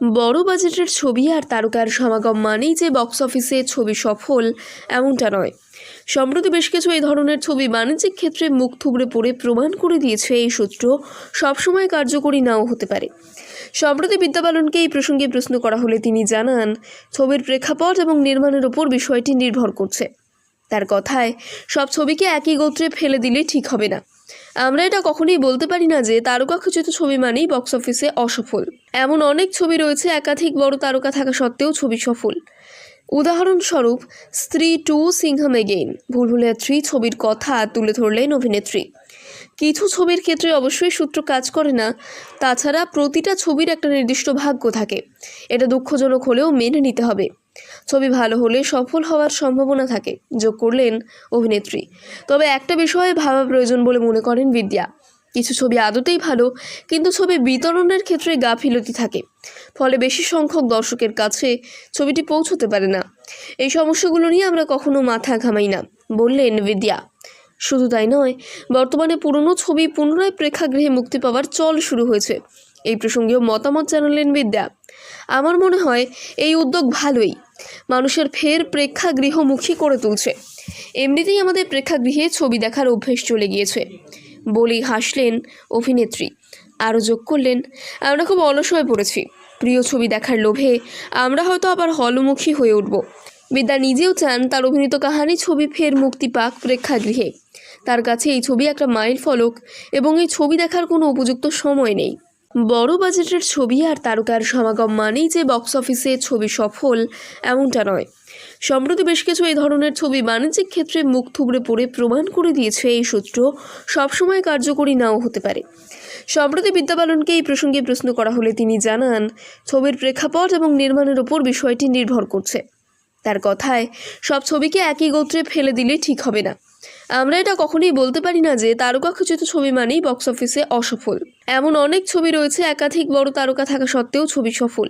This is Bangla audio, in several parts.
বড় বাজেটের ছবি আর তারকার সমাগম মানেই যে বক্স অফিসে ছবি সফল, এমনটা নয়। সম্প্রতি বেশ কিছু এই ধরনের ছবি বাণিজ্যিক ক্ষেত্রে মুখ থুবড়ে পড়ে প্রমাণ করে দিয়েছে এই সূত্র, সবসময় কার্যকরী নাও হতে পারে। সম্প্রতি বিদ্যাবালনকে এই প্রসঙ্গে প্রশ্ন করা হলে তিনি জানান, ছবির প্রেক্ষাপট এবং নির্মাণের ওপর বিষয়টি নির্ভর করছে। তার কথায়, সব ছবিকে একই গোত্রে ফেলে দিলে ঠিক হবে না। আমরা এটা কখনোই বলতে পারি না যে তারকা খচিত ছবি মানেই বক্স অফিসে অসফল। এমন অনেক ছবি রয়েছে, একাধিক বড় তারকা থাকা সত্ত্বেও ছবি সফল। উদাহরণস্বরূপ, Stree two Singham again Bhool Bhulaiyaa three ছবির কথা তুলে ধরলেন অভিনেত্রী। কিছু ছবির ক্ষেত্রে অবশ্যই সূত্র কাজ করে না, তাছাড়া প্রতিটা ছবির একটা নির্দিষ্ট ভাগ্য থাকে। এটা দুঃখজনক হলেও মেনে নিতে হবে। ছবি ভালো হলে সফল হওয়ার সম্ভাবনা থাকে, যোগ করলেন অভিনেত্রী। তবে একটা বিষয়ে ভাবা প্রয়োজন বলে মনে করেন বিদ্যা। কিছু ছবি আদতেই ভালো, কিন্তু ছবি বিতরণের ক্ষেত্রে গাফিলতি থাকে। ফলে বেশি সংখ্যক দর্শকের কাছে ছবিটি পৌঁছতে পারে না। এই সমস্যাগুলো নিয়ে আমরা কখনো মাথা ঘামাই না, বললেন বিদ্যা। শুধু তাই নয়, বর্তমানে পুরনো ছবি পুনরায় প্রেক্ষাগৃহে মুক্তি পাওয়ার চল শুরু হয়েছে। এই প্রসঙ্গেও মতামত জানালেন বিদ্যা। আমার মনে হয় এই উদ্যোগ ভালোই। মানুষের ফের প্রেক্ষাগৃহমুখী করে তুলছে। এমনিতেই আমাদের প্রেক্ষাগৃহে ছবি দেখার অভ্যেস চলে গিয়েছে। বলেই হাসলেন অভিনেত্রী। আরও যোগ করলেন, আমরা খুব অলস হয়ে পড়েছি। প্রিয় ছবি দেখার লোভে আমরা হয়তো আবার হলমুখী হয়ে উঠব। বিদ্যা নিজেও চান তার অভিনীত কাহানি ছবি ফের মুক্তি পাক প্রেক্ষাগৃহে। তার কাছে এই ছবি একটা মাইল ফলক এবং এই ছবি দেখার কোনো উপযুক্ত সময় নেই। বড় বাজেটের ছবি আর তারকার সমাগম মানেই যে বক্স অফিসে ছবি সফল, এমনটা নয়। সম্প্রতি বেশ কিছু এই ধরনের ছবি বাণিজ্যিক ক্ষেত্রে মুখ থুবড়ে পড়ে প্রমাণ করে দিয়েছে এই সূত্র। সবসময় কার্যকরী নাও হতে পারে। সম্প্রতি বিদ্যা বিদ্যাবালনকে এই প্রসঙ্গে প্রশ্ন করা হলে তিনি জানান, ছবির প্রেক্ষাপট এবং নির্মাণের ওপর বিষয়টি নির্ভর করছে। তার কথায়, সব ছবিকে একই গোত্রে ফেলে দিলে ঠিক হবে না। আমরা এটা কখনোই বলতে পারি না যে তারকা খচিত ছবি মানেই বক্স অফিসে অসফল। এমন অনেক ছবি রয়েছে একাধিক বড় তারকা থাকা সত্ত্বেও ছবি সফল।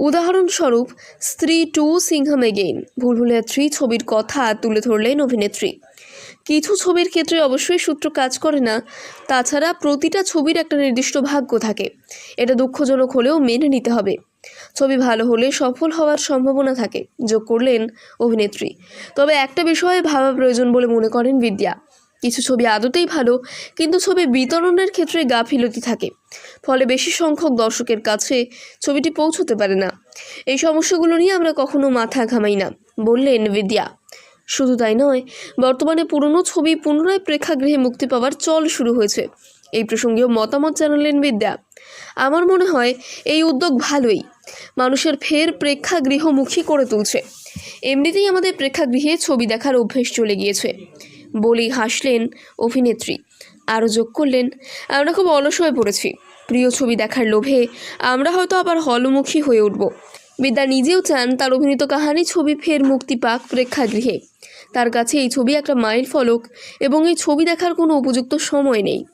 উদাহরণস্বরূপ, Stree two Singham again. Bhool Bhulaiyaa three ছবির কথা তুলে ধরলেন অভিনেত্রী। কিছু ছবির ক্ষেত্রে অবশ্যই সূত্র কাজ করে না, তাছাড়া প্রতিটা ছবির একটা নির্দিষ্ট ভাগ্য থাকে। এটা দুঃখজনক হলেও মেনে নিতে হবে। ছবি ভালো হলে সফল হওয়ার সম্ভাবনা থাকে, যোগ করলেন অভিনেত্রী। তবে একটা বিষয়ে ভাবা প্রয়োজন বলে মনে করেন বিদ্যা। কিছু ছবি আদতেই ভালো, কিন্তু ছবি বিতরণের ক্ষেত্রে গাফিলতি থাকে। ফলে বেশি সংখ্যক দর্শকের কাছে ছবিটি পৌঁছতে পারে না। এই সমস্যাগুলো নিয়ে আমরা কখনো মাথা ঘামাই না, বললেন বিদ্যা। শুধু তাই নয়, বর্তমানে পুরনো ছবি পুনরায় প্রেক্ষাগৃহে মুক্তি পাওয়ার চল শুরু হয়েছে। এই প্রসঙ্গেও মতামত জানালেন বিদ্যা। আমার মনে হয়, এই উদ্যোগ ভালোই। মানুষের ফের প্রেক্ষাগৃহমুখী করে তুলছে। এমনিতেই আমাদের প্রেক্ষাগৃহে ছবি দেখার অভ্যেস চলে গিয়েছে। বলেই হাসলেন অভিনেত্রী। আরও যোগ করলেন, আমরা খুব অলস হয়ে পড়েছি। প্রিয় ছবি দেখার লোভে আমরা হয়তো আবার হলমুখী হয়ে উঠব। বিদ্যা নিজেও চান তার অভিনীত কাহানি ছবি ফের মুক্তি পাক প্রেক্ষাগৃহে। তার কাছে এই ছবি একটা মাইল ফলক এবং এই ছবি দেখার কোনো উপযুক্ত সময় নেই।